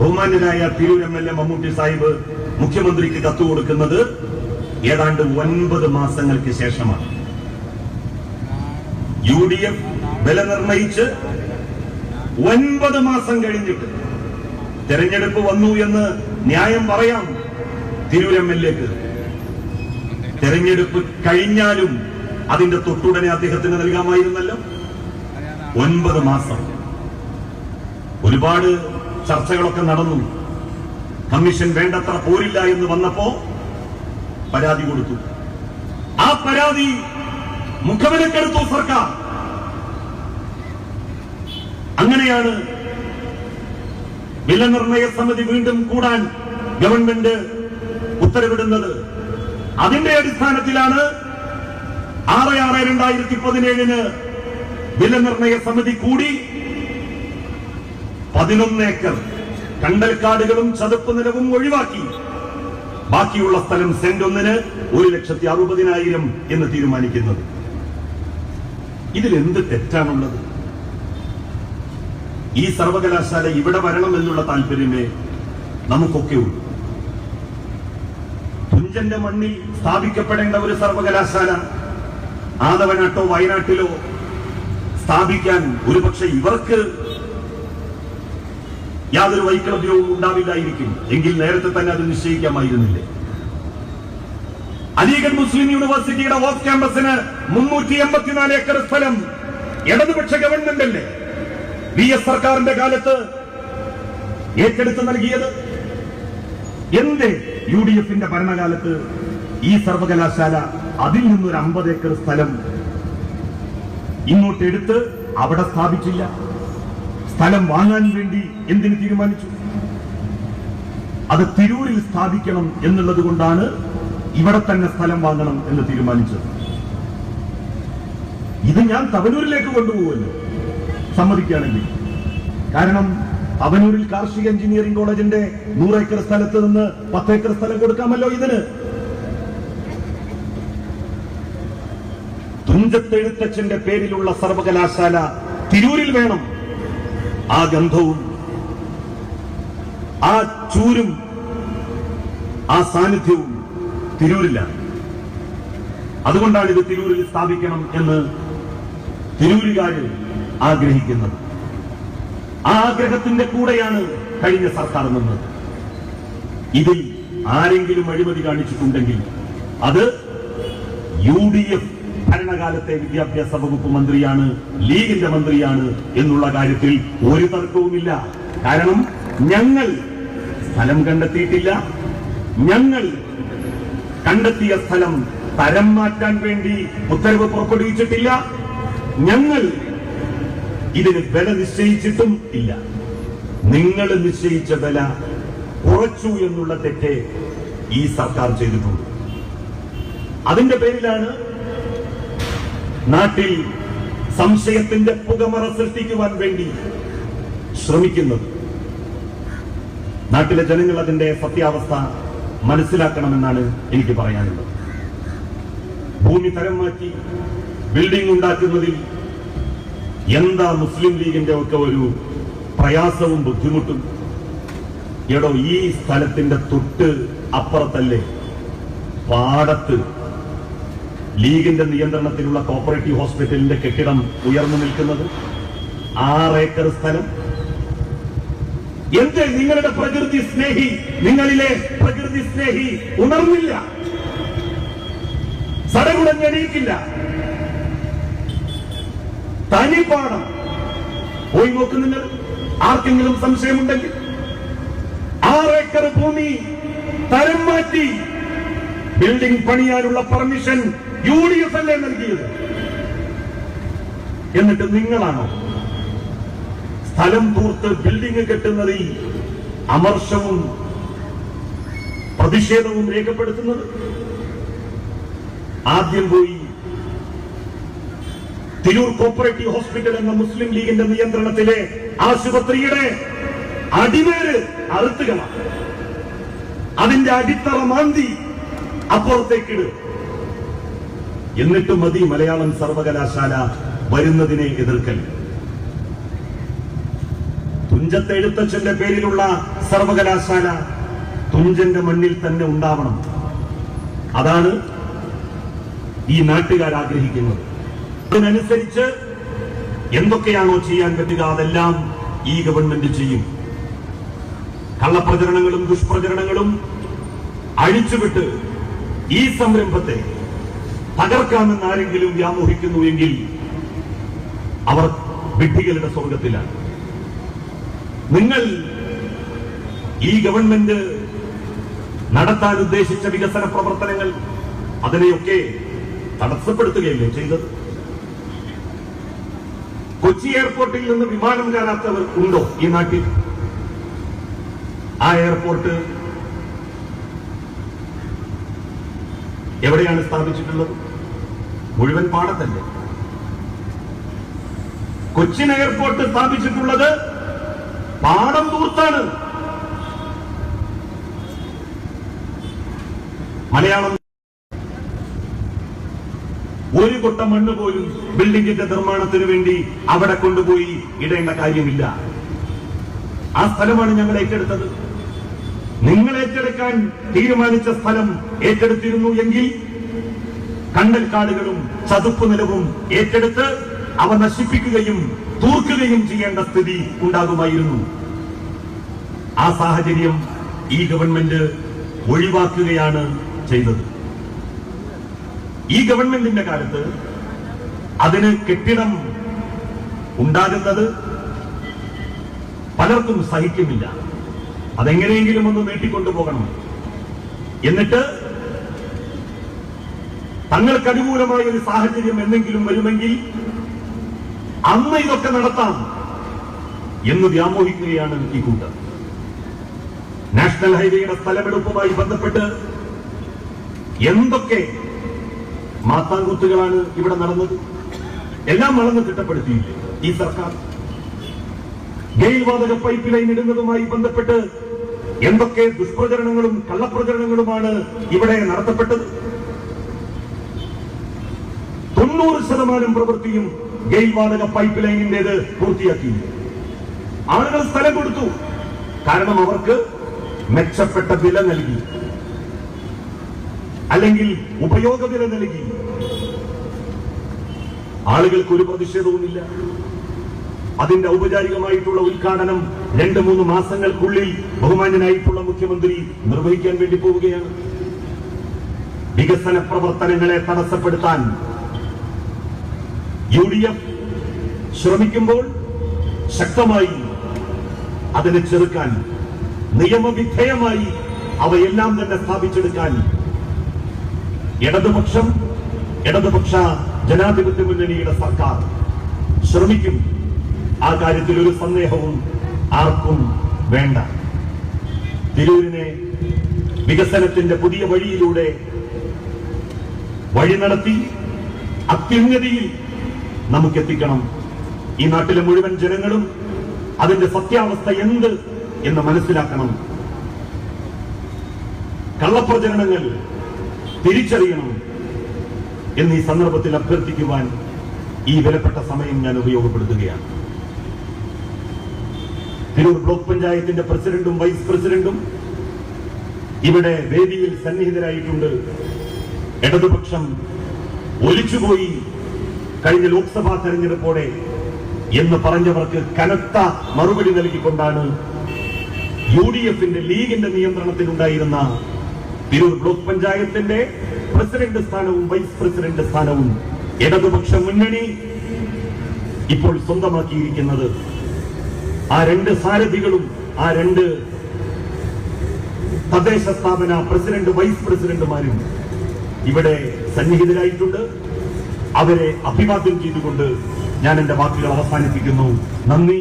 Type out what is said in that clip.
ബഹുമാന്യനായ Tirur M L A Mammootty Sahib മുഖ്യമന്ത്രിക്ക് കത്ത് കൊടുക്കുന്നത് ഏതാണ്ട് ഒൻപത് മാസങ്ങൾക്ക് ശേഷമാണ്. യു ഡി എഫ് വില നിർണയിച്ച് ഒൻപത് മാസം കഴിഞ്ഞിട്ട് തെരഞ്ഞെടുപ്പ് വന്നു എന്ന് ന്യായം പറയാം തിരൂർ എം എൽ എക്ക്. തെരഞ്ഞെടുപ്പ് കഴിഞ്ഞാലും അതിന്റെ തൊട്ടുടനെ അദ്ദേഹത്തിന് നൽകാമായിരുന്നല്ലോ. ഒൻപത് മാസം. ഒരുപാട് ചർച്ചകളൊക്കെ നടന്നു. കമ്മീഷൻ വേണ്ടത്ര പോരില്ല എന്ന് വന്നപ്പോ പരാതി കൊടുത്തു. ആ പരാതി മുഖവിലക്കെടുത്തു സർക്കാർ. അങ്ങനെയാണ് വിലനിർണയ സമിതി വീണ്ടും കൂടാൻ ഗവൺമെന്റ് ഉത്തരവിടുന്നത്. അതിന്റെ അടിസ്ഥാനത്തിലാണ് ആറ് ആറ് രണ്ടായിരത്തി പതിനേഴിന് വിലനിർണയ സമിതി കൂടി പതിനൊന്ന് ഏക്കർ കണ്ടൽക്കാടുകളും ചതുപ്പ് നിലവും ഒഴിവാക്കി. ബാക്കിയുള്ള സ്ഥലം സെന്റ് ഒന്നിന് ഒരു ലക്ഷത്തി അറുപതിനായിരം എന്ന് തീരുമാനിക്കുന്നത്. ഇതിൽ എന്ത് തെറ്റാണുള്ളത്? ഈ സർവകലാശാല ഇവിടെ വരണം എന്നുള്ള താല്പര്യമേ നമുക്കൊക്കെ ഉള്ളൂ. തുഞ്ചന്റെ മണ്ണിൽ സ്ഥാപിക്കപ്പെടേണ്ട ഒരു സർവകലാശാല ആദവനാട്ടോ വയനാട്ടിലോ സ്ഥാപിക്കാൻ ഒരുപക്ഷെ ഇവർക്ക് യാതൊരു വൈക്ലഭ്യവും ഉണ്ടാവില്ലായിരിക്കും. എങ്കിൽ നേരത്തെ തന്നെ അത് നിശ്ചയിക്കാമായിരുന്നില്ലേ? അലീഗഡ് മുസ്ലിം യൂണിവേഴ്സിറ്റിയുടെ ഓഫ് ക്യാമ്പസിന് മുന്നൂറ്റി എൺപത്തിനാല് ഏക്കർ സ്ഥലം ഇടതുപക്ഷ ഗവൺമെന്റ് അല്ലേ? വി എസ് സർക്കാരിന്റെ കാലത്ത് ഏറ്റെടുത്ത് നൽകിയത്? എന്ത് യു ഡി എഫിന്റെ ഭരണകാലത്ത് ഈ സർവകലാശാല അതിൽ നിന്നൊരു അമ്പത് ഏക്കർ സ്ഥലം ഇങ്ങോട്ടെടുത്ത് അവിടെ സ്ഥാപിച്ചില്ല? സ്ഥലം വാങ്ങാൻ വേണ്ടി എന്തിന് തീരുമാനിച്ചു? അത് തിരൂരിൽ സ്ഥാപിക്കണം എന്നുള്ളത് കൊണ്ടാണ് ഇവിടെ തന്നെ സ്ഥലം വാങ്ങണം എന്ന് തീരുമാനിച്ചത്. ഇത് ഞാൻ തവനൂരിലേക്ക് കൊണ്ടുപോകുമല്ലോ സമ്മതിക്കുകയാണെങ്കിൽ. കാരണം അവനൂരിൽ കാർഷിക എഞ്ചിനീയറിംഗ് കോളേജിന്റെ നൂറേക്കർ സ്ഥലത്ത് നിന്ന് പത്തേക്കർ സ്ഥലം കൊടുക്കാമല്ലോ ഇതിന്. തുഞ്ചത്തെഴുത്തച്ഛന്റെ പേരിലുള്ള സർവകലാശാല തിരൂരിൽ വേണം. ആ ഗന്ധവും ആ ചൂരും ആ സാന്നിധ്യവും തിരൂരിലാണ്. അതുകൊണ്ടാണ് ഇത് തിരൂരിൽ സ്ഥാപിക്കണം എന്ന് തിരൂരുകാര് ആഗ്രഹിക്കുന്നത്. ആഗ്രഹത്തിന്റെ കൂടെയാണ് കഴിഞ്ഞ സർക്കാർ നിന്നത്. ഇതിൽ ആരെങ്കിലും അഴിമതി കാണിച്ചിട്ടുണ്ടെങ്കിൽ അത് യു ഡി എഫ് ഭരണകാലത്തെ വിദ്യാഭ്യാസ വകുപ്പ് മന്ത്രിയാണ് ലീഗിന്റെ മന്ത്രിയാണ് എന്നുള്ള കാര്യത്തിൽ ഒരു തർക്കവുമില്ല. കാരണം ഞങ്ങൾ സ്ഥലം കണ്ടെത്തിയിട്ടില്ല. ഞങ്ങൾ കണ്ടെത്തിയ സ്ഥലം തരം മാറ്റാൻ വേണ്ടി ഉത്തരവ് പുറപ്പെടുവിച്ചിട്ടില്ല. ഞങ്ങൾ ഇതിന് വില നിശ്ചയിച്ചിട്ടും ഇല്ല. നിങ്ങൾ നിശ്ചയിച്ച വില കുറച്ചു എന്നുള്ള തെറ്റ് ഈ സർക്കാർ ചെയ്തിട്ടുണ്ട്. അതിന്റെ പേരിലാണ് നാട്ടിൽ സംശയത്തിന്റെ പുകമറ സൃഷ്ടിക്കുവാൻ വേണ്ടി ശ്രമിക്കുന്നത്. നാട്ടിലെ ജനങ്ങൾ അതിന്റെ സത്യാവസ്ഥ മനസ്സിലാക്കണമെന്നാണ് എനിക്ക് പറയാനുള്ളത്. ഭൂമി തരം മാറ്റി ബിൽഡിംഗ് ഉണ്ടാക്കുന്നതിൽ എന്താ മുസ്ലിം ലീഗിന്റെ ഒക്കെ ഒരു പ്രയാസവും ബുദ്ധിമുട്ടും? എടോ ഈ സ്ഥലത്തിന്റെ തൊട്ട് അപ്പുറത്തല്ലേ? പാടത്ത് ലീഗിന്റെ നിയന്ത്രണത്തിലുള്ള കോപ്പറേറ്റീവ് ഹോസ്പിറ്റലിന്റെ കെട്ടിടം ഉയർന്നു നിൽക്കുന്നത് ആറ് ഏക്കർ സ്ഥലം. എന്ത് നിങ്ങളുടെ പ്രകൃതി സ്നേഹി? നിങ്ങളിലെ പ്രകൃതി സ്നേഹി ഉണർന്നില്ല. സടകുടഞ്ഞെണീക്കില്ല തനിപ്പാടം പോയി നോക്ക് നിങ്ങൾ. ആർക്കെങ്കിലും സംശയമുണ്ടെങ്കിൽ. ആറ് ഏക്കർ ഭൂമി തരം മാറ്റി. ബിൽഡിംഗ് പണിയാനുള്ള പെർമിഷൻ യു ഡി എഫ് അല്ലേ നൽകിയത്? എന്നിട്ട് നിങ്ങളാണോ? സ്ഥലം തൂർത്ത് ബിൽഡിംഗ് കെട്ടുന്നതിൽ അമർഷവും പ്രതിഷേധവും രേഖപ്പെടുത്തുന്നത്? ആദ്യം പോയി തിരൂർ കോപ്പറേറ്റീവ് ഹോസ്പിറ്റൽ എന്ന മുസ്ലിം ലീഗിന്റെ നിയന്ത്രണത്തിലെ ആശുപത്രിയുടെ അടിവേര് അറുത്തുകളാണ് അതിന്റെ അടിത്തറ മാന്തി അപ്പുറത്തേക്കിട് എന്നിട്ട് മതി മലയാളം സർവകലാശാല വരുന്നതിനെ എതിർക്കൽ. തുഞ്ചത്തെ എഴുത്തച്ഛന്റെ പേരിലുള്ള സർവകലാശാല തുഞ്ചന്റെ മണ്ണിൽ തന്നെ ഉണ്ടാവണം. അതാണ് ഈ നാട്ടുകാർ ആഗ്രഹിക്കുന്നത്. അതിനനുസരിച്ച് എന്തൊക്കെയാണോ ചെയ്യാൻ പറ്റുക അതെല്ലാം ഈ ഗവൺമെന്റ് ചെയ്യും. കള്ളപ്രചരണങ്ങളും ദുഷ്പ്രചരണങ്ങളും അഴിച്ചുവിട്ട് ഈ സംരംഭത്തെ തകർക്കാമെന്ന് ആരെങ്കിലും വ്യാമോഹിക്കുന്നു എങ്കിൽ അവർ വിഡ്ഢികളുടെ സ്വർഗത്തിലാണ്. നിങ്ങൾ ഈ ഗവൺമെന്റ് നടത്താൻ ഉദ്ദേശിച്ച വികസന പ്രവർത്തനങ്ങൾ അതിനെയൊക്കെ തടസ്സപ്പെടുത്തുകയല്ലേ ചെയ്തത്? കൊച്ചി എയർപോർട്ടിൽ നിന്ന് വിമാനം കയറാത്തവർ ഉണ്ടോ ഈ നാട്ടിൽ? ആ എയർപോർട്ട് എവിടെയാണ് സ്ഥാപിച്ചിട്ടുള്ളത്? മുഴുവൻ പാടത്തല്ലേ കൊച്ചിൻ എയർപോർട്ട് സ്ഥാപിച്ചിട്ടുള്ളത് പാടം തൂർത്താണ് മലയാളം ഒരു കൊട്ട മണ്ണ് പോലും ബിൽഡിംഗിന്റെ നിർമ്മാണത്തിന് വേണ്ടി അവിടെ കൊണ്ടുപോയി ഇടേണ്ട കാര്യമില്ല. ആ സ്ഥലമാണ് ഞങ്ങൾ ഏറ്റെടുത്തത്. നിങ്ങൾ ഏറ്റെടുക്കാൻ തീരുമാനിച്ച സ്ഥലം ഏറ്റെടുത്തിരുന്നു എങ്കിൽ കണ്ടൽക്കാടുകളും ചതുപ്പ് നിലവും ഏറ്റെടുത്ത് അവ നശിപ്പിക്കുകയും തൂർക്കുകയും ചെയ്യേണ്ട സ്ഥിതി ഉണ്ടാകുമായിരുന്നു. ആ സാഹചര്യം ഈ ഗവൺമെന്റ് ഒഴിവാക്കുകയാണ് ചെയ്തത്. ഈ ഗവൺമെന്റിന്റെ കാലത്ത് അതിന് കെട്ടിടം ഉണ്ടാകുന്നത് പലർക്കും സഹിക്കുന്നില്ല. അതെങ്ങനെയെങ്കിലും ഒന്ന് നീട്ടിക്കൊണ്ടുപോകണം. എന്നിട്ട് തങ്ങൾക്ക് അനുകൂലമായ ഒരു സാഹചര്യം എന്തെങ്കിലും വരുമെങ്കിൽ അന്ന് ഇതൊക്കെ നടത്താം എന്ന് വ്യാമോഹിക്കുകയാണ് ഈ കൂട്ടം നാഷണൽ ഹൈവേയുടെ സ്ഥലമെടുപ്പുമായി ബന്ധപ്പെട്ട് എന്തൊക്കെ മാത്താങ്കുത്തുകളാണ് ഇവിടെ നടന്നത്? എല്ലാം വളർന്ന് തിട്ടപ്പെടുത്തിയില്ലേ ഈ സർക്കാർ? ഗെയിൽവാതക പൈപ്പ് ലൈൻ ഇടുന്നതുമായി ബന്ധപ്പെട്ട് എന്തൊക്കെ ദുഷ്പ്രചരണങ്ങളും കള്ളപ്രചരണങ്ങളുമാണ് ഇവിടെ നടത്തപ്പെട്ടത്? തൊണ്ണൂറ് ശതമാനം പ്രവൃത്തിയും ഗെയിൽ വാതക പൈപ്പ് ലൈനിന്റേത് പൂർത്തിയാക്കി. ആളുകൾ സ്ഥലം കൊടുത്തു. കാരണം അവർക്ക് മെച്ചപ്പെട്ട വില നൽകി. അല്ലെങ്കിൽ ഉപയോഗ വില നൽകി. ആളുകൾക്ക് ഒരു പ്രതിഷേധവുമില്ല. അതിന്റെ ഔപചാരികമായിട്ടുള്ള ഉദ്ഘാടനം രണ്ട് മൂന്ന് മാസങ്ങൾക്കുള്ളിൽ ബഹുമാന്യനായിട്ടുള്ള മുഖ്യമന്ത്രി നിർവഹിക്കാൻ വേണ്ടി പോവുകയാണ്. വികസന പ്രവർത്തനങ്ങളെ തടസ്സപ്പെടുത്താൻ യു ഡി എഫ് ശ്രമിക്കുമ്പോൾ ശക്തമായി അതിനെ ചെറുക്കാൻ നിയമവിധേയമായി അവയെല്ലാം തന്നെ സ്ഥാപിച്ചെടുക്കാൻ ഇടതുപക്ഷം ഇടതുപക്ഷ ജനാധിപത്യ മുന്നണിയുടെ സർക്കാർ ശ്രമിക്കും. ആ കാര്യത്തിൽ ഒരു സന്ദേഹവും ആർക്കും വേണ്ട. തിരൂരിനെ വികസനത്തിന്റെ പുതിയ വഴിയിലൂടെ വഴി നടത്തി അത്യുന്നതിയിൽ നമുക്കെത്തിക്കണം. ഈ നാട്ടിലെ മുഴുവൻ ജനങ്ങളും അതിന്റെ സത്യാവസ്ഥ എന്ത് എന്ന് മനസ്സിലാക്കണം. കള്ളപ്രചരണങ്ങൾ തിരിച്ചറിയണം എന്ന് ഈ സന്ദർഭത്തിൽ അഭ്യർത്ഥിക്കുവാൻ ഈ വിലപ്പെട്ട സമയം ഞാൻ ഉപയോഗപ്പെടുത്തുകയാണ്. തിരൂർ ബ്ലോക്ക് പഞ്ചായത്തിന്റെ പ്രസിഡന്റും വൈസ് പ്രസിഡന്റും ഇവിടെ വേദിയിൽ സന്നിഹിതരായിട്ടുണ്ട്. ഇടതുപക്ഷം ഒലിച്ചുപോയി കഴിഞ്ഞ ലോക്സഭാ തെരഞ്ഞെടുപ്പോടെ എന്ന് പറഞ്ഞവർക്ക് കനത്ത മറുപടി നൽകിക്കൊണ്ടാണ് യു ഡി എഫിന്റെ ലീഗിന്റെ നിയന്ത്രണത്തിലുണ്ടായിരുന്ന തിരൂർ ബ്ലോക്ക് പഞ്ചായത്തിന്റെ പ്രസിഡന്റ് സ്ഥാനവും വൈസ് പ്രസിഡന്റ് സ്ഥാനവും ഇടതുപക്ഷ മുന്നണി ഇപ്പോൾ സ്വന്തമാക്കിയിരിക്കുന്നത് ആ രണ്ട് സാരഥികളും ആ രണ്ട് തദ്ദേശ സ്ഥാപന പ്രസിഡന്റ് വൈസ് പ്രസിഡന്റുമാരും ഇവിടെ സന്നിഹിതരായിട്ടുണ്ട്. അവരെ അഭിവാദ്യം ചെയ്തുകൊണ്ട് ഞാൻ എന്റെ വാക്കുകൾ അവസാനിപ്പിക്കുന്നു. നന്ദി.